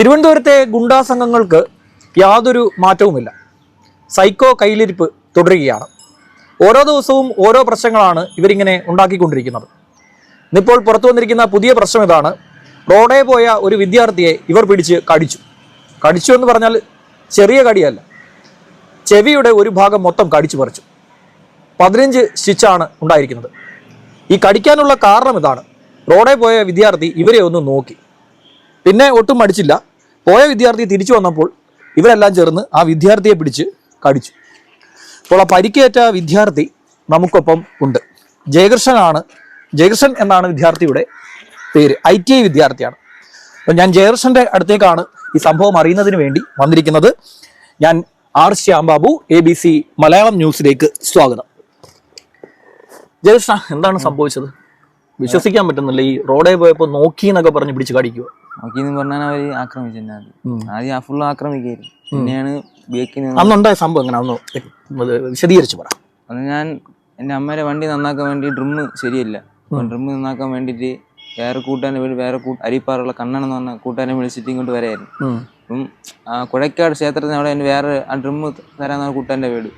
തിരുവനന്തപുരത്തെ ഗുണ്ടാ സംഘങ്ങൾക്ക് യാതൊരു മാറ്റവുമില്ല. സൈക്കോ കയ്യിലിരിപ്പ് തുടരുകയാണ്. ഓരോ ദിവസവും ഓരോ പ്രശ്നങ്ങളാണ് ഇവരിങ്ങനെ ഉണ്ടാക്കിക്കൊണ്ടിരിക്കുന്നത്. ഇന്നിപ്പോൾ പുറത്തു വന്നിരിക്കുന്ന പുതിയ പ്രശ്നം ഇതാണ്. റോഡേ പോയ ഒരു വിദ്യാർത്ഥിയെ ഇവർ പിടിച്ച് കടിച്ചു. കടിച്ചു എന്ന് പറഞ്ഞാൽ ചെറിയ കടിയല്ല. ചെവിയുടെ ഒരു ഭാഗം മൊത്തം കടിച്ചു പറിച്ചു. പതിനഞ്ച് സ്റ്റിച്ചാണ് ഉണ്ടായിരിക്കുന്നത്. ഈ കടിക്കാനുള്ള കാരണം ഇതാണ്. റോഡേ പോയ വിദ്യാർത്ഥി ഇവരെ ഒന്ന് നോക്കി. പിന്നെ ഒട്ടും മടിച്ചില്ല. പോയ വിദ്യാർത്ഥി തിരിച്ചു വന്നപ്പോൾ ഇവരെല്ലാം ചേർന്ന് ആ വിദ്യാർത്ഥിയെ പിടിച്ച് കടിച്ചു. അപ്പോൾ ആ പരിക്കേറ്റ വിദ്യാർത്ഥി നമുക്കൊപ്പം ഉണ്ട്. ജയകൃഷ്ണനാണ് ജയകൃഷ്ണൻ എന്നാണ് വിദ്യാർത്ഥിയുടെ പേര്. ഐ ടി ഐ വിദ്യാർത്ഥിയാണ്. അപ്പോൾ ഞാൻ ജയകൃഷ്ണന്റെ അടുത്തേക്കാണ് ഈ സംഭവം അറിയുന്നതിന് വേണ്ടി വന്നിരിക്കുന്നത്. ഞാൻ R Shyambabu A B C Malayalam ന്യൂസിലേക്ക് സ്വാഗതം. ജയകൃഷ്ണ എന്താണ് സംഭവിച്ചത്? വിശ്വസിക്കാൻ പറ്റുന്നില്ല. ഈ റോഡേ പോയപ്പോൾ നോക്കി എന്നൊക്കെ പറഞ്ഞ് പിടിച്ച് കടിക്കുക നോക്കിന്ന് പറഞ്ഞാൽ അവർ ആക്രമിച്ചെന്നെ ആദ്യം ആദ്യം ആ ഫുള്ള് ആക്രമിക്കായിരുന്നു. പിന്നെയാണ് അന്നുണ്ടായ സംഭവം എങ്ങനെ? അന്ന് അത് പറ. അന്ന് ഞാൻ എന്റെ അമ്മയുടെ വണ്ടി നന്നാക്കാൻ വേണ്ടി ഡ്രിമ്മ് ശരിയല്ല. ഡ്രിമ്മ് നന്നാക്കാൻ വേണ്ടിട്ട് വേറെ കൂട്ടാനെ വേണ്ടി വേറെ അരിപ്പാറുള്ള കണ്ണൻ എന്ന് പറഞ്ഞ കൂട്ടാനെ വിളിച്ചിട്ട് ഇങ്ങോട്ട് വരായിരുന്നു. അപ്പം ആ കുഴക്കാട് ക്ഷേത്രത്തിന് അവിടെ എന്റെ വേറെ ആ ഡ്രിമ്മ് തരാന്നാണ് കൂട്ടാന്റെ വീട്.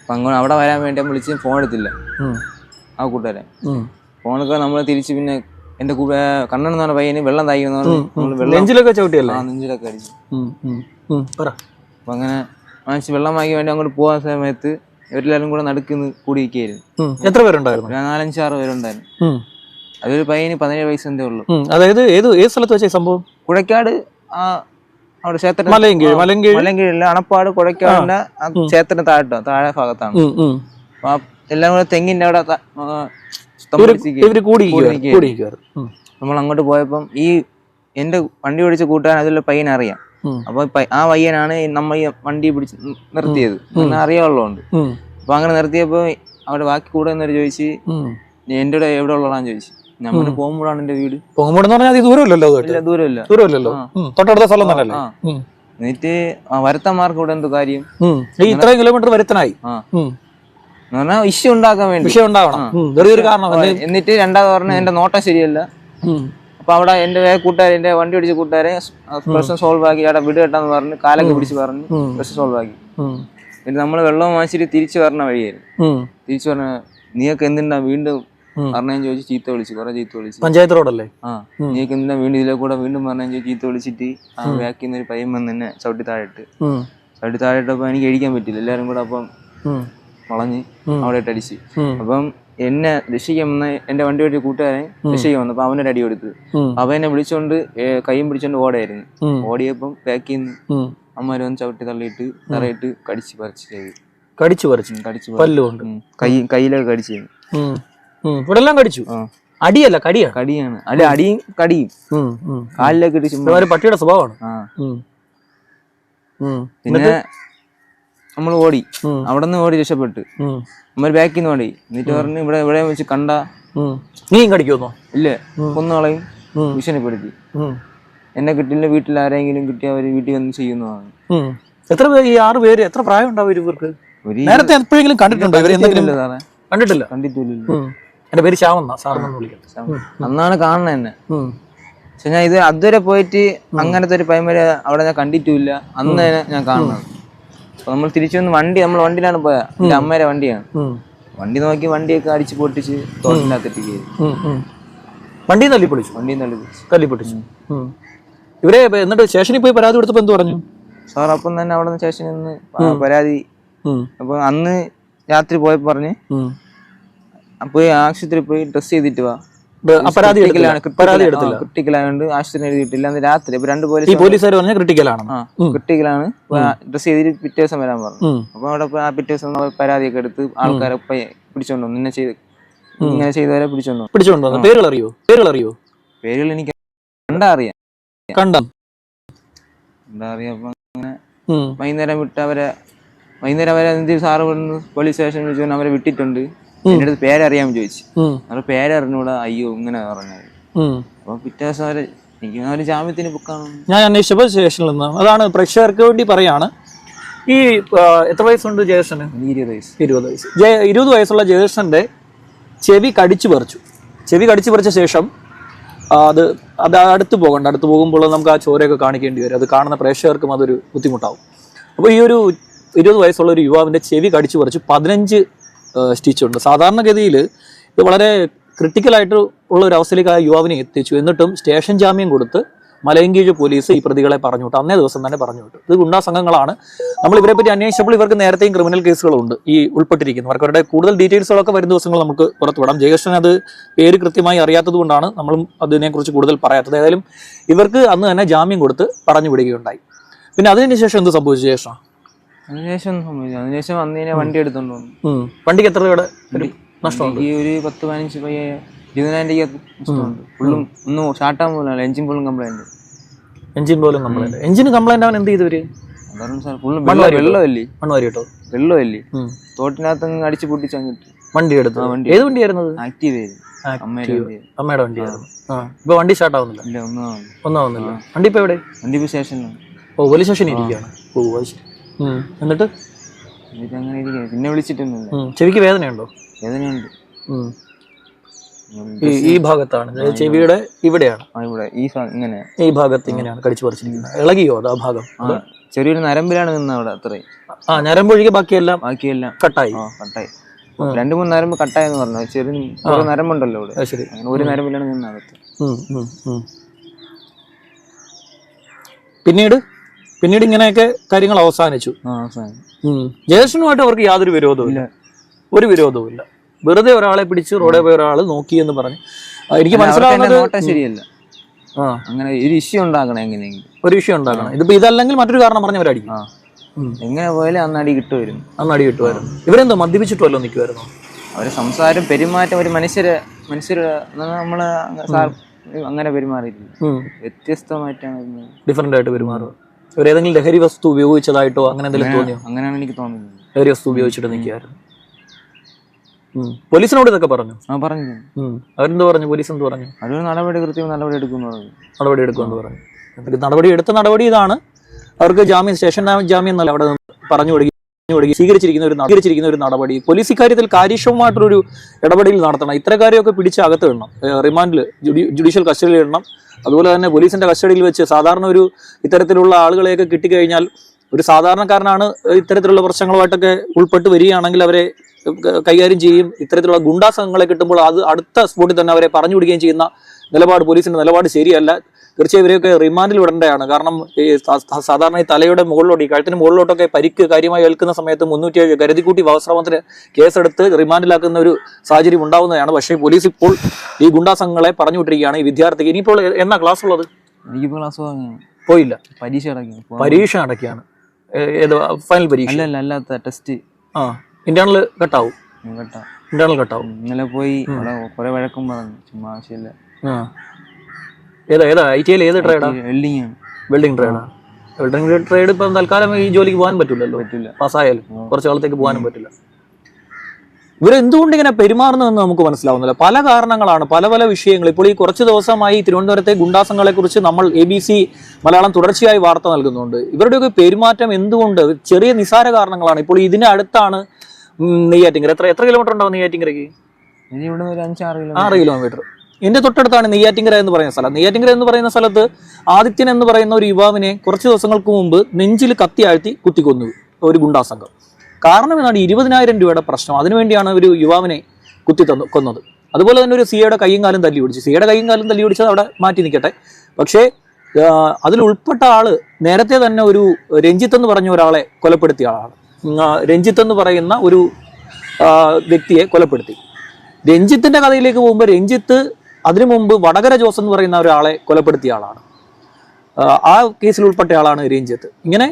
അപ്പൊ അങ്ങോട്ട് അവിടെ വരാൻ വേണ്ടി വിളിച്ച് ഫോൺ എടുത്തില്ല. ആ കൂട്ടുകാരൻ ഫോണൊക്കെ നമ്മൾ തിരിച്ച് പിന്നെ കൂടെ കണ്ണൻ എന്ന് പറഞ്ഞ പയ്യന് വെള്ളം തായിക്കുന്ന നെഞ്ചിലൊക്കെ ചവിട്ടിയല്ലേ? ആ നെഞ്ചിലൊക്കെ അടിച്ചു. അപ്പൊ അങ്ങനെ മനുഷ്യ വെള്ളം വാങ്ങി വേണ്ടി അങ്ങോട്ട് പോകാൻ സമയത്ത് ഇവരെല്ലാരും കൂടെ നടുക്കുന്ന് കൂടി ഇരിക്കുകയായിരുന്നു ഉം. എത്ര പേരുണ്ടായിരുന്നു? നാലഞ്ചാറ് നാലഞ്ച് ആറ് പേരുണ്ടായിരുന്നു. അതൊരു പയ്യന് പതിനേഴ് വയസ്സ് എന്തേ ഉള്ളൂ അതായത് ഏത് ഏത് സ്ഥലത്ത് വെച്ച സംഭവം? കുഴക്കാട് ആ അവിടെ ക്ഷേത്ര മലയങ്കീഴ് അണപ്പാട് കുഴക്കാടിന്റെ ആ ക്ഷേത്രത്തിന് താഴെ താഴെ ഭാഗത്താണ്. എല്ലാം കൂടെ തെങ്ങിന്റെ അവിടെ ഇവർ കൂടി. നമ്മൾ അങ്ങോട്ട് പോയപ്പം ഈ എന്റെ വണ്ടി ഓടിച്ച കൂട്ടുകാരൻ അതിലുള്ള പയ്യൻ അറിയാം. അപ്പൊ ആ പയ്യനാണ് നമ്മ ഈ വണ്ടി പിടിച്ച് നിർത്തിയത്. അറിയാവുള്ളതുകൊണ്ട്. അപ്പൊ അങ്ങനെ നിർത്തിയപ്പോ അവിടെ ബാക്കി കൂടെ എന്നൊരു ചോദിച്ച് എന്റെ കൂടെ എവിടെ ഉള്ളതാന്ന് ചോദിച്ചു. നമ്മുടെ പോകുമ്പോഴാണ് എന്റെ വീട്. അത് ദൂരമില്ലല്ലോ ദൂരമില്ല. ദൂരമില്ലല്ലോ. തൊട്ടടുത്ത സ്ഥലം തന്നെയല്ലേ. എന്നിട്ട് വരുത്തന്മാർക്ക് ഇവിടെ എന്തോ കാര്യം? ഇത്രയും കിലോമീറ്റർ വരുത്തനായി ആ ഉം. എന്ന് പറഞ്ഞാൽ ഇഷ്യൂ ഉണ്ടാക്കാൻ വേണ്ടി. വിഷയം ഉണ്ടാവണം. ഉം. ചെറിയൊരു കാരണം. എന്നിട്ട് രണ്ടാമത് പറഞ്ഞ എന്റെ നോട്ടം ശരിയല്ല. ഉം. അപ്പൊ അവിടെ എന്റെ വേറെ കൂട്ടുകാരെ എന്റെ വണ്ടി ഓടിച്ച കൂട്ടുകാരെ പ്രശ്നം സോൾവ് ആക്കി അവിടെ വീട് കെട്ടാന്ന് പറഞ്ഞ് കാലൊക്കെ പിടിച്ച് പറഞ്ഞ് പ്രശ്നം സോൾവ് ആക്കി. ഉം. എന്നിട്ട് നമ്മൾ വെള്ളം വാങ്ങിച്ചിട്ട് തിരിച്ചു വരണ വഴിയായിരുന്നു. ഉം. തിരിച്ചു പറഞ്ഞ നീയൊക്കെ എന്തിനാ വീണ്ടും പറഞ്ഞു ചോദിച്ചു ചീത്ത വിളിച്ചു കുറെ ചീത്ത വിളിച്ചു. പഞ്ചായത്ത് റോഡല്ലേ? ആ. നീയൊക്കെ എന്തിനാ വീണ്ടും ഇതിലെ കൂടെ വീണ്ടും പറഞ്ഞു ചോദിച്ച് ചീത്ത വിളിച്ചിട്ട് ആ ബാക്കിൽ നിന്ന് ഒരു പയ്യൻ വന്ന് എന്നെ ചവിട്ടി താഴെട്ട്. ഉം. ചവിട്ടി താഴെട്ടപ്പോ എനിക്ക് കഴിക്കാൻ പറ്റില്ല. എല്ലാരും കൂടെ അപ്പം ഉം. വളഞ്ഞ് അവിടെയായിട്ട് അവിടെ അടിച്ച് അപ്പം എന്നെ രക്ഷിക്കാൻ വന്ന എന്റെ വണ്ടി വഴി കൂട്ടുകാരൻ രക്ഷിക്കാൻ വന്നു അപ്പൊ അവനൊരു അടി കൊടുത്ത്. അവ എന്നെ വിളിച്ചോണ്ട് കൈയും പിടിച്ചോണ്ട് ഓടായിരുന്നു. ഓടിയപ്പം ബാക്കിൽ നിന്ന് ഉം. അമ്മ വന്ന് ചവിട്ടി തള്ളിയിട്ട് തറയിട്ട് കടിച്ച് പറിച്ച് ചെയ്തു. കടിച്ചു പറിച്ചു. കടിച്ചു. പല്ലുകൊണ്ട് കൈ കയ്യിലൊക്കെ കടിച്ചു. ഇവിടെ എല്ലാം കടിച്ചു? അടിയല്ല കടിയാണ്. കടിയാണ്. അല്ല അടിയും കടിയും. കാലിലൊക്കെ ഇടിച്ചു പട്ടിയുടെ സ്വഭാവമാണ്. പിന്നെ നമ്മൾ ഓടി. അവിടെ നിന്ന് ഓടി രക്ഷപ്പെട്ട്. നമ്മൾ ബാക്കിൽ നിന്ന് ഓടി. എന്നിട്ട് പറഞ്ഞ് ഇവിടെ ഇവിടെ വെച്ച് കണ്ട. നീ നീയും ഇല്ല. ഉം. ഭീഷണിപ്പെടുത്തി എന്നെ കിട്ടില്ല വീട്ടിൽ ആരെങ്കിലും കിട്ടിയ അവർ വീട്ടിൽ വന്ന് ചെയ്യുന്നതാണ്. എത്ര പേര് ഈ ആറ് പേര് എത്ര പ്രായം ഉണ്ടാവും ഇവർക്ക്? നേരത്തെ എപ്പോഴെങ്കിലും കണ്ടിട്ടുണ്ടോ ഇവർ എന്തെങ്കിലും ഇല്ല കണ്ടിട്ടില്ല? കണ്ടിട്ടില്ലല്ലോ ഉം. എന്റെ പേര് ശ്യാമെന്നാ സാറിനൊന്ന് വിളിക്കാം. അന്നാണ് കാണുന്നത് എന്നെ. പക്ഷെ ഞാൻ ഇത് അതുവരെ പോയിട്ട് അങ്ങനത്തെ ഒരു പൈമര അവിടെ ഞാൻ കണ്ടിട്ടില്ല അന്ന് ഞാൻ കാണുന്നത്. അപ്പൊ നമ്മൾ തിരിച്ചു വന്ന് വണ്ടി നമ്മൾ വണ്ടിയിലാണ് പോയ. എന്റെ അമ്മയുടെ വണ്ടിയാണ്. വണ്ടി നോക്കി വണ്ടിയൊക്കെ അടിച്ച് പൊട്ടിച്ച് തോട്ടിനകത്തിട്ട് വണ്ടി ഉം. പൊളിച്ചു? വണ്ടി തല്ലി പൊളിച്ചു. തല്ലി പൊട്ടിച്ചു. ഇവരെ എന്നിട്ട് സ്റ്റേഷനിൽ പോയി പരാതി കൊടുത്തപ്പോ എന്ത് പറഞ്ഞു? സാർ അപ്പം തന്നെ അവിടെ നിന്ന് സ്റ്റേഷനിൽ നിന്ന് പരാതി. അപ്പൊ അന്ന് രാത്രി പോയപ്പോ പറഞ്ഞ്. പോയി ആശുപത്രി പോയി ഡ്രസ് ചെയ്തിട്ട് വാ. പരാതി എടുത്തില്ല. അന്ന് രാത്രി രണ്ട് പോലീസ് പോലീസുകാർ പറഞ്ഞ ക്രിട്ടിക്കൽ ആണ്. ക്രിട്ടിക്കലാണ് ഡ്രസ് ചെയ്തിട്ട് പിറ്റേ ദിവസം വരാൻ പറഞ്ഞു. അപ്പൊ അവിടെ ആ പിറ്റേ ദിവസം പരാതിയൊക്കെ എടുത്ത് ആൾക്കാരെ പിടിച്ചോണ്ടു നിന്നെ ചെയ്ത് ഇങ്ങനെ ചെയ്തവരെ പിടിച്ചോണ്ടു പിടിച്ചോണ്ടു പേരുകൾ അറിയോ പേരുകൾ അറിയോ പേരുകൾ എനിക്ക് കണ്ടാ അറിയാം. കണ്ട? എന്താ അറിയാം. അപ്പൊ അങ്ങനെ വൈകുന്നേരം വിട്ട് അവരെ വൈകുന്നേരം അവരെ സാറ് പോലീസ് സ്റ്റേഷനിൽ വിളിച്ചു അവരെ വിട്ടിട്ടുണ്ട്. എന്റെ അടുത്ത് പേരറിയാൻ ചോദിച്ചു. അവരുടെ പേരറിഞ്ഞൂടാ അയ്യോ ഇങ്ങനെ പറഞ്ഞത്. അപ്പൊ പിറ്റേ ദിവസം അവർ എനിക്ക് അവർ ജാമ്യത്തിന് ബുക്കാണ് ഞാൻ അന്വേഷിച്ചപ്പോൾ സ്റ്റേഷനിൽ നിന്ന് അതാണ് പ്രേക്ഷകർക്ക് വേണ്ടി പറയാണ്. ഈ എത്ര വയസ്സുണ്ട് ജയകൃഷ്ണന് ഇരുപത് വയസ്സ്. ഇരുപത് വയസ്സ്. ജയ ഇരുപത് വയസ്സുള്ള ജയകൃഷ്ണന്റെ ചെവി കടിച്ചു പറിച്ചു. ചെവി കടിച്ചു പറിച്ച ശേഷം അത് അത് അടുത്ത് പോകണ്ട അടുത്ത് പോകുമ്പോൾ നമുക്ക് ആ ചോരയൊക്കെ കാണിക്കേണ്ടി വരും. അത് കാണുന്ന പ്രേക്ഷകർക്കും അതൊരു ബുദ്ധിമുട്ടാവും. അപ്പോൾ ഈ ഒരു ഇരുപത് വയസ്സുള്ള ഒരു യുവാവിന്റെ ചെവി കടിച്ചു പറിച്ചു. പതിനഞ്ച് സ്റ്റിച്ച് ഉണ്ട് സാധാരണഗതിയിൽ ഇത് വളരെ ക്രിട്ടിക്കലായിട്ട് ഉള്ള ഒരു അവസ്ഥയിലേക്ക് ആ യുവാവിനെ എത്തിച്ചു. എന്നിട്ടും സ്റ്റേഷൻ ജാമ്യം കൊടുത്ത് മലയങ്കീഴ് പോലീസ് ഈ പ്രതികളെ പറഞ്ഞു വിട്ടു. അന്നേ ദിവസം തന്നെ പറഞ്ഞു വിട്ടു. ഇത് ഗുണ്ടാ സംഘങ്ങളാണ്. നമ്മൾ ഇവരെ പറ്റി അന്വേഷിച്ചപ്പോൾ ഇവർക്ക് നേരത്തെയും ക്രിമിനൽ കേസുകളുണ്ട് ഈ ഉൾപ്പെട്ടിരിക്കുന്നവർക്ക് അവരുടെ കൂടുതൽ ഡീറ്റെയിൽസുകളൊക്കെ വരും ദിവസങ്ങൾ നമുക്ക് പുറത്തു വിടാം. ജയകൃഷ്ണൻ അത് പേര് കൃത്യമായി അറിയാത്തത് കൊണ്ടാണ് നമ്മളും അതിനെക്കുറിച്ച് കൂടുതൽ പറയാത്തത്. ഏതായാലും ഇവർക്ക് അന്ന് തന്നെ ജാമ്യം കൊടുത്ത് പറഞ്ഞു വിടുകയുണ്ടായി. പിന്നെ അതിനുശേഷം എന്ത് സംഭവിച്ചു ശേഷം അതിനുശേഷം അതിനുശേഷം വണ്ടി എടുത്തോണ്ട് വന്നു. വണ്ടിക്ക് എത്ര രൂപയുടെ ഒരു നഷ്ടമുണ്ട്? ഈ ഒരു പത്ത് പതിനഞ്ച് പയ്യ ഇരുപതിനായിരം രൂപ നഷ്ടമുണ്ട്. ഫുള്ളും ഒന്നും ഷാർട്ടാൻ പോലും എഞ്ചിൻ പോലും കംപ്ലൈന്റ് എഞ്ചിൻ പോലും കംപ്ലൈന്റ് എഞ്ചിന് കംപ്ലൈന്റ് അവൻ എന്ത് ചെയ്തവര് വെള്ളമല്ലേ? വെള്ളമല്ലേ? തോട്ടിനകത്ത് അടിച്ചു പൊട്ടിച്ച് വണ്ടി എടുത്തു. ഏത് വണ്ടിയായിരുന്നത് ആക്റ്റീവ് ചെയ്തു അമ്മയുടെ വണ്ടി അമ്മയുടെ വണ്ടിയായിരുന്നു. ഇപ്പൊ വണ്ടി സ്റ്റാർട്ട് ആവുന്നില്ല ഇല്ല ഒന്നും ആവുന്നില്ല. ഒന്നും ആവുന്നില്ല. വണ്ടി ഇപ്പൊ എവിടെ? വണ്ടി ഇപ്പോൾ സ്റ്റേഷനിലാണ്. ഓ പോലീസ് സ്റ്റേഷനിൽ ഇരിക്കുകയാണ്. ഓ ശരി. എന്നിട്ട് എന്നിട്ട്? അങ്ങനെ ഇരിക്കുകയാണ് പിന്നെ വിളിച്ചിട്ടൊന്നുമില്ല. ചെവിക്ക് വേദനയുണ്ടോ? വേദനയുണ്ട്. ഈ ഭാഗത്താണ്. ചെവിയുടെ ഇവിടെയാണ്. ഇവിടെ. ഈ ഇങ്ങനെ. ഈ ഭാഗത്ത് ഇങ്ങനെയാണ് കടിച്ചു പറിച്ചിരിക്കുന്നത്. ഇളകിയോ അത് ആ ഭാഗം? ചെറിയൊരു നരമ്പിലാണ് നിന്ന് അവിടെ അത്രയും. ആ നരമ്പൊഴികെ ബാക്കിയെല്ലാം ബാക്കിയെല്ലാം. കട്ടായി. കട്ടായി. രണ്ടു മൂന്ന് നരമ്പ് കട്ടായെന്ന് പറഞ്ഞു. ചെറിയ നരമ്പുണ്ടല്ലോ ഇവിടെ. ശരി. ഒരു നരമ്പിലാണ് ഉം, ഉം. പിന്നീട്? പിന്നീട് ഇങ്ങനെയൊക്കെ കാര്യങ്ങൾ അവസാനിച്ചു. ജയകൃഷ്ണനുമായിട്ട് അവർക്ക് യാതൊരു വിരോധവും ഇല്ല. ഒരു വിരോധവും ഇല്ല. വെറുതെ ഒരാളെ പിടിച്ച് റോഡേ പോയ ഒരാൾ നോക്കി എന്ന് പറഞ്ഞു. എനിക്ക് മനസ്സിലാവുന്നത് ശരിയല്ല. ആ. അങ്ങനെ ഒരു ഇഷ്യൂ ഉണ്ടാക്കണം എങ്ങനെയെങ്കിലും. ഒരു ഇഷ്യൂ ഉണ്ടാക്കണം ഇതിപ്പോ ഇതല്ലെങ്കിൽ മറ്റൊരു കാരണം പറഞ്ഞവരടിക്കും എങ്ങനെ പോയാലും അന്ന് അടി കിട്ടുമായിരുന്നു. അന്ന് അടി കിട്ടുമായിരുന്നു. ഇവരെന്തോ മദ്യപിച്ചിട്ടുമല്ലോ നിൽക്കുമായിരുന്നു അവരെ സംസാരം പെരുമാറ്റം ഒരു മനുഷ്യര് മനുഷ്യര് നമ്മൾ അങ്ങനെ പെരുമാറിയിരുന്നു വ്യത്യസ്തമായിട്ടാണ്. ഡിഫറെന്റ് ആയിട്ട് പെരുമാറുക. ഇവരേതെങ്കിലും ലഹരി വസ്തു ഉപയോഗിച്ചതായിട്ടോ അങ്ങനെ എന്തെങ്കിലും തോന്നിയോ? അങ്ങനെയാണ് എനിക്ക് തോന്നുന്നത്. ലഹരി വസ്തു ഉപയോഗിച്ചിട്ട് നിൽക്കുകയായിരുന്നു. പോലീസിനോട് ഇതൊക്കെ പറഞ്ഞു? ആ പറഞ്ഞു. അവരെന്ത് പറഞ്ഞു? പോലീസ് എന്ത് പറഞ്ഞു? അതൊരു നടപടി കൃത്യം നടപടി എടുക്കുമെന്ന് പറഞ്ഞു. നടപടി എടുക്കുമെന്ന് പറഞ്ഞു. എന്നിട്ട് നടപടി എടുത്ത നടപടി ഇതാണ്. അവർക്ക് ജാമ്യം സ്റ്റേഷൻ ജാമ്യം എന്നല്ല അവിടെ പറഞ്ഞു കൊടുക്കുക സ്വീകരിച്ചിരിക്കുന്ന ഒരു സ്വീകരിച്ചിരിക്കുന്ന ഒരു നടപടി. പോലീസ് ഇക്കാര്യത്തിൽ കാര്യക്ഷമമായിട്ടൊരു ഇടപെടൽ നടത്തണം. ഇത്തരക്കാരെയൊക്കെ പിടിച്ച് അകത്ത് ഇടണം. റിമാൻഡിൽ ജുഡീഷ്യൽ കസ്റ്റഡിയിൽ ഇടണം. അതുപോലെ തന്നെ പോലീസിന്റെ കസ്റ്റഡിയിൽ വെച്ച് സാധാരണ ഒരു ഇത്തരത്തിലുള്ള ആളുകളെയൊക്കെ കിട്ടിക്കഴിഞ്ഞാൽ ഒരു സാധാരണക്കാരനാണ് ഇത്തരത്തിലുള്ള പ്രശ്നങ്ങളുമായിട്ടൊക്കെ ഉൾപ്പെട്ട് വരികയാണെങ്കിൽ അവരെ കൈകാര്യം ചെയ്യും. ഇത്തരത്തിലുള്ള ഗുണ്ടാസംഘങ്ങളെ കിട്ടുമ്പോൾ അത് അടുത്ത സ്പോട്ടിൽ തന്നെ അവരെ പറഞ്ഞു വിടുകയും ചെയ്യുന്ന നിലപാട് പോലീസിന്റെ നിലപാട് ശരിയല്ല. തീർച്ചയായും ഇവരെയൊക്കെ റിമാൻഡിൽ വിടേണ്ടതാണ്. കാരണം ഈ സാധാരണ ഈ തലയുടെ മുകളിലോട്ട് ഈ കഴുത്തിന് മുകളിലോട്ടൊക്കെ പരിക്ക് കാര്യമായി ഏൽക്കുന്ന സമയത്ത് മുന്നൂറ്റി ഏഴ് കരുതിക്കൂട്ടി വസ്ത്രമത്തിന് കേസെടുത്ത് റിമാൻഡിലാക്കുന്ന ഒരു സാഹചര്യം ഉണ്ടാവുന്നതാണ്. പക്ഷേ പോലീസ് ഇപ്പോൾ ഈ ഗുണ്ടാ സംഘങ്ങളെ പറഞ്ഞു വിട്ടിരിക്കുകയാണ് ഈ വിദ്യാർത്ഥിക്ക് ഇനിയിപ്പോൾ എന്നാ ക്ലാസ് ഉള്ളത്? എനിക്കിപ്പോൾ ക്ലാസ് പോയില്ല. പരീക്ഷ പരീക്ഷ അടക്കിയാണ് ഫൈനൽ പരീക്ഷ? അല്ല അല്ലാത്ത ടെസ്റ്റ് ആ ഇന്റേണൽ കട്ടാവും കേട്ടാ ഇന്റേണൽ കട്ടാവും ഇന്നലെ പോയി കുറെ വഴക്കം പറഞ്ഞു. ചുമ്മാ ആവശ്യമില്ല ഏതാ ഏതാ? ഐ ടി ഐയിൽ ഏത് ട്രേഡാ വെൽഡിംഗ് വെൽഡിംഗ് ട്രേഡാ വെൽഡിംഗ് ട്രേഡ് ഇപ്പം തൽക്കാലം ഈ ജോലിക്ക് പോകാൻ പറ്റില്ലല്ലോ. പറ്റില്ല. പാസ്സായാലും കുറച്ച് കാലത്തേക്ക് പോകാനും പറ്റില്ല. ഇവരെന്തുകൊണ്ട് ഇങ്ങനെ പെരുമാറുന്നതെന്ന് നമുക്ക് മനസ്സിലാവുന്നില്ല. പല കാരണങ്ങളാണ് പല പല വിഷയങ്ങൾ. ഇപ്പോൾ ഈ കുറച്ച് ദിവസമായി തിരുവനന്തപുരത്തെ ഗുണ്ടാസങ്ങളെ കുറിച്ച് നമ്മൾ എ ബി സി മലയാളം തുടർച്ചയായി വാർത്ത നൽകുന്നുണ്ട്. ഇവരുടെയൊക്കെ പെരുമാറ്റം എന്തുകൊണ്ട്? ചെറിയ നിസാര കാരണങ്ങളാണ്. ഇപ്പോൾ ഇതിന് അടുത്താണ് നെയ്യാറ്റിങ്കര. എത്ര എത്ര കിലോമീറ്റർ ഉണ്ടാവും നെയ്യാറ്റിങ്കരയ്ക്ക്? ആറ് കിലോമീറ്റർ ഇതിന്റെ തൊട്ടടുത്താണ് നെയ്യാറ്റിങ്കര എന്ന് പറയുന്ന സ്ഥലം. നെയ്യാറ്റിങ്കര എന്ന് പറയുന്ന സ്ഥലത്ത് ആദിത്യൻ എന്ന് പറയുന്ന ഒരു യുവാവിനെ കുറച്ച് ദിവസങ്ങൾക്ക് മുമ്പ് നെഞ്ചിൽ കത്തി ആഴ്ത്തി കുത്തിക്കൊന്നു. ഒരു ഗുണ്ടാസംഘം. കാരണം എന്നാണ് ഇരുപതിനായിരം രൂപയുടെ പ്രശ്നം. അതിനുവേണ്ടിയാണ് ഒരു യുവാവിനെ കുത്തി തന്നു കൊന്നത്. അതുപോലെ തന്നെ ഒരു സിയുടെ കൈയും കാലും തല്ലി പിടിച്ചു. സിയുടെ കൈയും കാലും തല്ലി പിടിച്ചത് അവിടെ മാറ്റി നിൽക്കട്ടെ. പക്ഷേ അതിൽ ഉൾപ്പെട്ട ആൾ നേരത്തെ തന്നെ ഒരു രഞ്ജിത്ത് എന്ന് പറഞ്ഞ ഒരാളെ കൊലപ്പെടുത്തിയ ആളാണ്. രഞ്ജിത്ത് എന്ന് പറയുന്ന ഒരു വ്യക്തിയെ കൊലപ്പെടുത്തി. രഞ്ജിത്തിന്റെ കഥയിലേക്ക് പോകുമ്പോൾ രഞ്ജിത്ത് അതിനു മുമ്പ് വടകര ജോസ് എന്ന് പറയുന്ന ഒരാളെ കൊലപ്പെടുത്തിയ ആളാണ്. ആ, കേസിൽ ഉൾപ്പെട്ട ആളാണ് രഞ്ജിത്ത്. ഇങ്ങനെ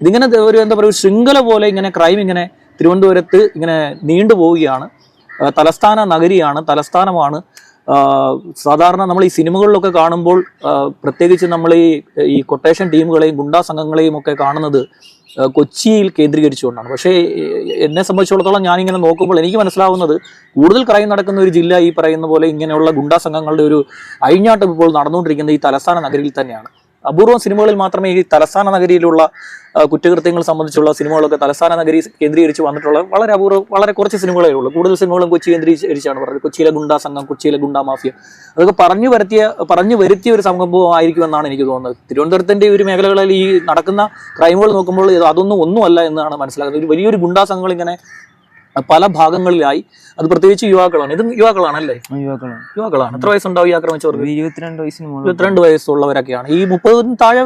ഇതിങ്ങനെ ഒരു എന്താ പറയുക ശൃംഖല പോലെ ഇങ്ങനെ ക്രൈം ഇങ്ങനെ തിരുവനന്തപുരത്ത് ഇങ്ങനെ നീണ്ടു പോവുകയാണ്. തലസ്ഥാന നഗരിയാണ് തലസ്ഥാനമാണ്. സാധാരണ നമ്മൾ ഈ സിനിമകളിലൊക്കെ കാണുമ്പോൾ പ്രത്യേകിച്ച് നമ്മൾ ഈ ഈ കൊട്ടേഷൻ ടീമുകളെയും ഗുണ്ടാ സംഘങ്ങളെയും ഒക്കെ കാണുന്നത് കൊച്ചിയിൽ കേന്ദ്രീകരിച്ചുകൊണ്ടാണ്. പക്ഷേ എന്നെ സംബന്ധിച്ചിടത്തോളം ഞാനിങ്ങനെ നോക്കുമ്പോൾ എനിക്ക് മനസ്സിലാവുന്നത് കൂടുതൽ ക്രൈം നടക്കുന്ന ഒരു ജില്ല ഈ പറയുന്ന പോലെ ഇങ്ങനെയുള്ള ഗുണ്ടാ സംഘങ്ങളുടെ ഒരു അഴിഞ്ഞാട്ടം ഇപ്പോൾ നടന്നുകൊണ്ടിരിക്കുന്നത് ഈ തലസ്ഥാന നഗരിയിൽ തന്നെയാണ്. അപൂർവം സിനിമകളിൽ മാത്രമേ ഈ തലസ്ഥാന നഗരിയിലുള്ള കുറ്റകൃത്യങ്ങൾ സംബന്ധിച്ചുള്ള സിനിമകളൊക്കെ തലസ്ഥാന നഗരി കേന്ദ്രീകരിച്ച് വന്നിട്ടുള്ള വളരെ അപൂർവം വളരെ കുറച്ച് സിനിമകളേ ഉള്ളൂ. കൂടുതൽ സിനിമകളും കൊച്ചി കേന്ദ്രീകരിച്ചാണ് പറഞ്ഞത്. കൊച്ചിയിലെ ഗുണ്ടാ സംഘം കൊച്ചിയിലെ ഗുണ്ടാ മാഫിയ. അതൊക്കെ പറഞ്ഞു വരുത്തിയ പറഞ്ഞു വരുത്തിയ ഒരു സംഭവമായിരിക്കും എന്നാണ് എനിക്ക് തോന്നുന്നത്. തിരുവനന്തപുരത്തിന്റെ ഒരു മേഖലകളിൽ ഈ നടക്കുന്ന ക്രൈമുകൾ നോക്കുമ്പോൾ അതൊന്നും ഒന്നുമല്ല എന്നാണ് മനസ്സിലാക്കുന്നത്. ഒരു വലിയൊരു ഗുണ്ടാ സംഘങ്ങൾ ഇങ്ങനെ പല ഭാഗങ്ങളിലായി അത് പ്രത്യേകിച്ച് യുവാക്കളാണ്. ഇത് യുവാക്കളാണല്ലേ? യുവാക്കളാണ്. യുവാക്കളാണ്. എത്ര വയസ്സുണ്ടാവും ഈ ആക്രമിച്ചവർക്ക്? ഇരുപത്തിരണ്ട് വയസ്സിന് ഇരുപത്തിരണ്ട് വയസ്സുള്ളവരൊക്കെയാണ്. ഈ മുപ്പതിന് താഴെ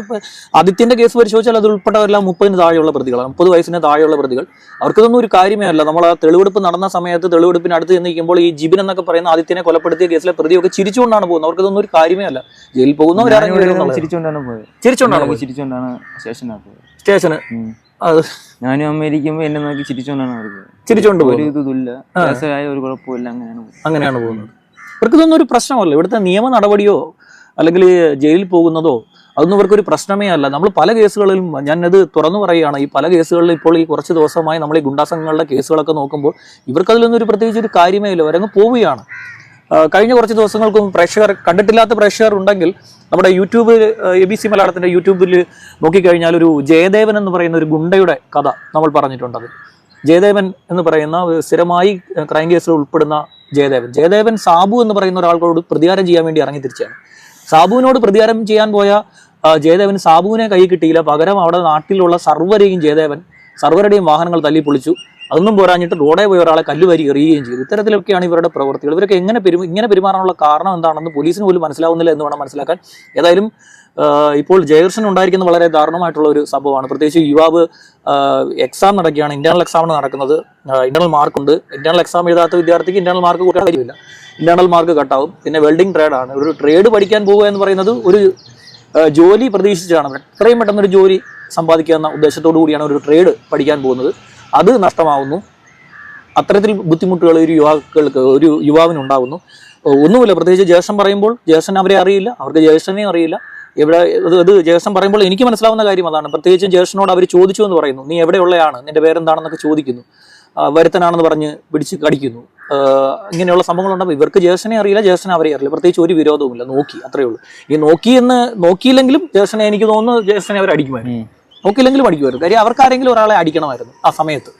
ആദിത്യന്റെ കേസ് പരിശോധിച്ചാൽ അത് ഉൾപ്പെട്ടവരെല്ലാം മുപ്പതിന് താഴെയുള്ള പ്രതികളാണ്. മുപ്പത് വയസ്സിന് താഴെയുള്ള പ്രതികൾ. അവർക്കിതൊന്നും ഒരു കാര്യമേ അല്ല. നമ്മൾ ആ തെളിവെടുപ്പ് നടന്ന സമയത്ത് തെളിവെടുപ്പിന് അടുത്ത് ചെന്നിരിക്കുമ്പോൾ ഈ ജിബിൻ എന്നൊക്കെ പറയുന്ന ആദിത്യനെ കൊലപ്പെടുത്തിയ കേസിലെ പ്രതിയൊക്കെ ചിരിച്ചുകൊണ്ടാണ് പോകുന്നത്. അവർക്കിതൊന്നും ഒരു കാര്യമേ അല്ല. ജയിലിൽ പോകുന്നവരാണ് ചിരിച്ചുകൊണ്ടാണ് പോയത്. ചിരിച്ചുകൊണ്ടാണ് ചിരിച്ചോണ്ടാണ് സ്റ്റേഷനാ. അത് ഞാനും അമ്മ ഇരിക്കുമ്പോ എന്നെ നോക്കി ചിരിച്ചോണ്ടാണ് അവർക്ക് ചിരിച്ചോണ്ട് ഒരു ഇതുമില്ല. ഒരു കുഴപ്പമില്ല അങ്ങനെയാണ് അങ്ങനെയാണ് പോകുന്നത്. ഇവർക്ക് ഇതൊന്നും ഒരു പ്രശ്നമല്ല. ഇവിടുത്തെ നിയമ നടപടിയോ അല്ലെങ്കിൽ ജയിലിൽ പോകുന്നതോ അതൊന്നും ഇവർക്കൊരു പ്രശ്നമേ അല്ല. നമ്മൾ പല കേസുകളിലും ഞാനത് തുറന്നു പറയുകയാണ്. ഈ പല കേസുകളിൽ ഇപ്പോൾ ഈ കുറച്ച് ദിവസമായി നമ്മൾ ഈ ഗുണ്ടാസംഘങ്ങളുടെ കേസുകളൊക്കെ നോക്കുമ്പോൾ ഇവർക്ക് അതിലൊന്നും ഒരു പ്രത്യേകിച്ച് ഒരു കാര്യമേ ഇല്ല. അവരങ്ങ് പോവുകയാണ്. കഴിഞ്ഞ കുറച്ച് ദിവസങ്ങൾക്കും പ്രേക്ഷകർ കണ്ടിട്ടില്ലാത്ത പ്രേക്ഷകർ ഉണ്ടെങ്കിൽ നമ്മുടെ യൂട്യൂബ് എ ബി സി മലയാളത്തിന്റെ യൂട്യൂബിൽ നോക്കിക്കഴിഞ്ഞാൽ ഒരു ജയദേവൻ എന്ന് പറയുന്ന ഒരു ഗുണ്ടയുടെ കഥ നമ്മൾ പറഞ്ഞിട്ടുണ്ടത് ജയദേവൻ എന്ന് പറയുന്ന സ്ഥിരമായി ക്രൈം കേസിൽ ഉൾപ്പെടുന്ന ജയദേവൻ. ജയദേവൻ സാബു എന്ന് പറയുന്ന ഒരാൾക്കോട് പ്രതികാരം ചെയ്യാൻ വേണ്ടി ഇറങ്ങി തിരിച്ചാണ്. സാബുവിനോട് പ്രതികാരം ചെയ്യാൻ പോയ ജയദേവൻ സാബുവിനെ കൈ കിട്ടിയില്ല. പകരം അവിടെ നാട്ടിലുള്ള സർവരെയും ജയദേവൻ സർവരുടെയും വാഹനങ്ങൾ തല്ലി പൊളിച്ചു. അതൊന്നും പോരാഞ്ഞിട്ട് റോഡേ പോയി ഒരാളെ കല്ലുവരി എറിയുകയും ചെയ്തു. ഇത്തരത്തിലൊക്കെയാണ് ഇവരുടെ പ്രവൃത്തികൾ ഇവരൊക്കെ എങ്ങനെ പെരു ഇങ്ങനെ പെരുമാറാനുള്ള കാരണം എന്താണെന്ന് പോലീസിന് പോലും മനസ്സിലാവുന്നില്ല എന്ന് വേണം മനസ്സിലാക്കാൻ. ഏതായാലും ഇപ്പോൾ ജയകൃഷ്ണൻ ഉണ്ടായിരിക്കുന്ന വളരെ ദാരുണമായിട്ടുള്ള ഒരു സംഭവമാണ്. പ്രത്യേകിച്ച് യുവാവ് എക്സാം നടക്കുകയാണ്. ഇന്റേണൽ എക്സാമാണ് നടക്കുന്നത്. ഇന്റേണൽ മാർക്കുണ്ട് ഇന്റേണൽ എക്സാം എഴുതാത്ത വിദ്യാർത്ഥിക്ക് ഇന്റേണൽ മാർക്ക് കൂട്ടാൻ കഴിയില്ല ഇന്റേണൽ മാർക്ക് കട്ടാവും പിന്നെ വെൽഡിംഗ് ട്രേഡാണ് ഒരു ട്രേഡ് പഠിക്കാൻ പോവുക എന്ന് പറയുന്നത് ഒരു ജോലി പ്രതീക്ഷിച്ചാണ്. എത്രയും പെട്ടെന്ന് ഒരു ജോലി സമ്പാദിക്കുക എന്ന ഉദ്ദേശത്തോടു കൂടിയാണ് ഒരു ട്രേഡ് പഠിക്കാൻ പോകുന്നത്. അത് നഷ്ടമാവുന്നു. അത്തരത്തിൽ ബുദ്ധിമുട്ടുകൾ ഒരു യുവാക്കൾക്ക് ഒരു യുവാവിന് ഉണ്ടാകുന്നു ഒന്നുമില്ല പ്രത്യേകിച്ച് ജ്യേഷ്ഠൻ പറയുമ്പോൾ ജ്യേഷ്ഠൻ അവരെ അറിയില്ല അവർക്ക് ജേസനെ അറിയില്ല. എവിടെ അത് അത് പറയുമ്പോൾ എനിക്ക് മനസ്സിലാവുന്ന കാര്യം അതാണ്. പ്രത്യേകിച്ച് ജേസനോട് അവർ ചോദിച്ചു എന്ന് പറയുന്നു. നീ എവിടെയുള്ളയാണ്? നിന്റെ പേരെന്താണെന്നൊക്കെ ചോദിക്കുന്നു. വരുത്തനാണെന്ന് പറഞ്ഞ് പിടിച്ച് കടിക്കുന്നു. ഇങ്ങനെയുള്ള സംഭവങ്ങളുണ്ടാകും ഇവർക്ക് ജേസനെ അറിയില്ല ജ്യേഷ്ഠനെ അവരെ അറിയില്ല. പ്രത്യേകിച്ച് ഒരു വിരോധവുമില്ല. നോക്കി അത്രയേ ഉള്ളൂ. ഈ നോക്കി എന്ന് നോക്കിയില്ലെങ്കിലും ജേസനെ എനിക്ക് തോന്നുന്നു ജേസനെ അവർ അടിക്കുമായിരുന്നു ഉം. നോക്കിയില്ലെങ്കിലും അടിക്കുമായിരുന്നു. കാര്യം അവർക്ക് ആരെങ്കിലും ഒരാളെ അടിക്കണമായിരുന്നു ആ സമയത്ത്.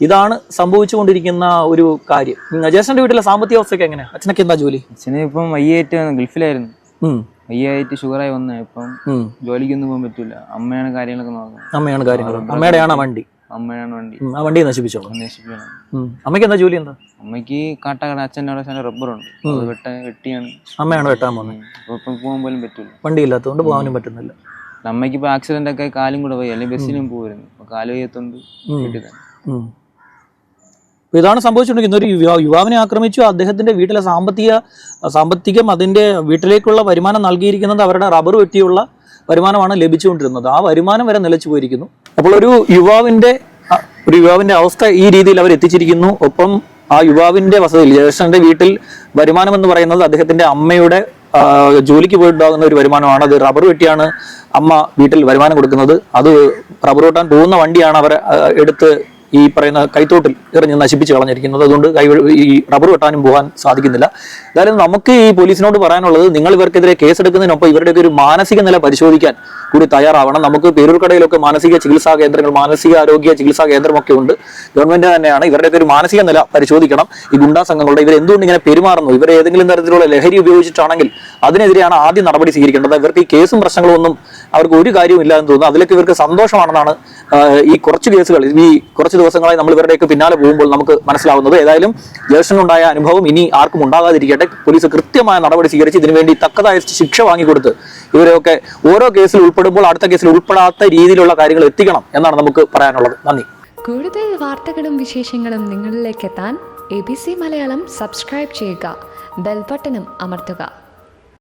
ഇതാണ് സംഭവിച്ചുകൊണ്ടിരിക്കുന്ന ഒരു കാര്യം. ജേഷന്റെ വീട്ടിലെ സാമ്പത്തിക അവസ്ഥയൊക്കെ എങ്ങനെ അച്ഛനൊക്കെ എന്താ ജോലി? അച്ഛനെ ഇപ്പം വയ്യായിട്ട് ഗൾഫിലായിരുന്നു. വയ്യായിട്ട് ഷുഗറായി വന്ന. ഇപ്പം. ജോലിക്കൊന്നും പോകാൻ പറ്റൂല. അമ്മയാണ് കാര്യങ്ങളൊക്കെ നോക്കുന്നത്. അമ്മയാണ് കാര്യങ്ങൾ അമ്മയുടെയാണ് വണ്ടി. അമ്മയാണ് വണ്ടി. ആ വണ്ടി നശിപ്പിച്ചോളൂ. അമ്മയ്ക്ക് എന്താ ജോലി എന്താ? അമ്മയ്ക്ക് കാട്ടാക്കട അച്ഛന്റെ അവിടെ റബ്ബറുണ്ട്. വെട്ടാൻ വെട്ട വെട്ടിയാണ്. അമ്മയാണ് വെട്ടാൻ പോകുന്നത് ഇപ്പം പോകാൻ പോലും പറ്റൂല. വണ്ടി ഇല്ലാത്തതുകൊണ്ട് പോകാനും പറ്റുന്നില്ല. അമ്മയ്ക്ക് ഇപ്പൊ ആക്സിഡന്റ് ഒക്കെ കാലും കൂടെ പോയി അല്ലെങ്കിൽ ബസ്സിലും പോകുമായിരുന്നു അപ്പൊ കാൽ വയ്യത്തുണ്ട് വീട്ടിൽ തന്നെ. ഉം. ഇതാണ് സംഭവിച്ചിട്ടുണ്ടെങ്കിൽ ഇന്നൊരു യുവാ യുവാവിനെ ആക്രമിച്ചു. അദ്ദേഹത്തിന്റെ വീട്ടിലെ സാമ്പത്തിക സാമ്പത്തികം അതിന്റെ വീട്ടിലേക്കുള്ള വരുമാനം നൽകിയിരിക്കുന്നത് അവരുടെ റബ്ബർ വെട്ടിയുള്ള വരുമാനമാണ് ലഭിച്ചുകൊണ്ടിരുന്നത്. ആ വരുമാനം വരെ നിലച്ചു പോയിരിക്കുന്നു. അപ്പോൾ ഒരു യുവാവിന്റെ ഒരു യുവാവിന്റെ അവസ്ഥ ഈ രീതിയിൽ അവർ എത്തിച്ചിരിക്കുന്നു. ഒപ്പം ആ യുവാവിന്റെ വസതിയിൽ ജ്യേഷ്ഠന്റെ വീട്ടിൽ വരുമാനം എന്ന് പറയുന്നത് അദ്ദേഹത്തിന്റെ അമ്മയുടെ ജോലിക്ക് പോയിട്ടുണ്ടാകുന്ന ഒരു വരുമാനമാണ്. അത് റബ്ബർ വെട്ടിയാണ് അമ്മ വീട്ടിൽ വരുമാനം കൊടുക്കുന്നത്. അത് റബ്ബർ വെട്ടാൻ പോകുന്ന വണ്ടിയാണ് അവർ എടുത്ത് ഈ പറയുന്ന കൈത്തോട്ടിൽ എറിഞ്ഞ് നശിപ്പിച്ച് കളഞ്ഞിരിക്കുന്നത്. അതുകൊണ്ട് കൈ ഈ റബ്ബർ വെട്ടാനും പോകാൻ സാധിക്കുന്നില്ല. എന്തായാലും നമുക്ക് ഈ പോലീസിനോട് പറയാനുള്ളത് നിങ്ങൾ ഇവർക്കെതിരെ കേസെടുക്കുന്നതിനൊപ്പം ഇവരുടെയൊക്കെ ഒരു മാനസിക നില പരിശോധിക്കാൻ കൂടി തയ്യാറാവണം. നമുക്ക് പേരൂർക്കടയിലൊക്കെ മാനസിക ചികിത്സാ കേന്ദ്രങ്ങൾ മാനസിക ആരോഗ്യ ചികിത്സാ കേന്ദ്രമൊക്കെ ഉണ്ട്. ഗവൺമെന്റ് തന്നെയാണ് ഇവരുടെയൊക്കെ ഒരു മാനസിക നില പരിശോധിക്കണം. ഈ ഗുണ്ടാ സംഘങ്ങളുടെ ഇവർ എന്തുകൊണ്ട് ഇങ്ങനെ പെരുമാറുന്നു? ഇവർ ഏതെങ്കിലും തരത്തിലുള്ള ലഹരി ഉപയോഗിച്ചിട്ടാണെങ്കിൽ അതിനെതിരെയാണ് ആദ്യം നടപടി സ്വീകരിക്കേണ്ടത്. ഇവർക്ക് ഈ കേസും പ്രശ്നങ്ങളും ഒന്നും അവർക്ക് ഒരു കാര്യവും ഇല്ല എന്ന് തോന്നുന്നു. അതിലൊക്കെ ഇവർക്ക് സന്തോഷമാണെന്നാണ് ഈ കുറച്ച് കേസുകൾ ഈ കുറച്ച് ദിവസങ്ങളായി നമ്മൾ ഇവരുടെയൊക്കെ പിന്നാലെ പോകുമ്പോൾ നമുക്ക് മനസ്സിലാവുന്നത് ഏതായാലും ജ്യേഷ്ഠനുണ്ടായ അനുഭവം ഇനി ആർക്കും ഉണ്ടാകാതിരിക്കട്ടെ. പോലീസ് കൃത്യമായ നടപടി സ്വീകരിച്ച് ഇതിനുവേണ്ടി തക്കതായ ശിക്ഷ വാങ്ങിക്കൊടുത്ത് ഇവരെയൊക്കെ ഓരോ കേസിൽ ഉൾപ്പെടുമ്പോൾ അടുത്ത കേസിൽ ഉൾപ്പെടാത്ത രീതിയിലുള്ള കാര്യങ്ങൾ എത്തിക്കണം എന്നാണ് നമുക്ക് പറയാനുള്ളത്. നന്ദി. കൂടുതൽ വാർത്തകളും വിശേഷങ്ങളും നിങ്ങളിലേക്ക് എത്താൻ A B C Malayalam subscribe ചെയ്യുക. ബെൽബട്ടനും അമർത്തുക.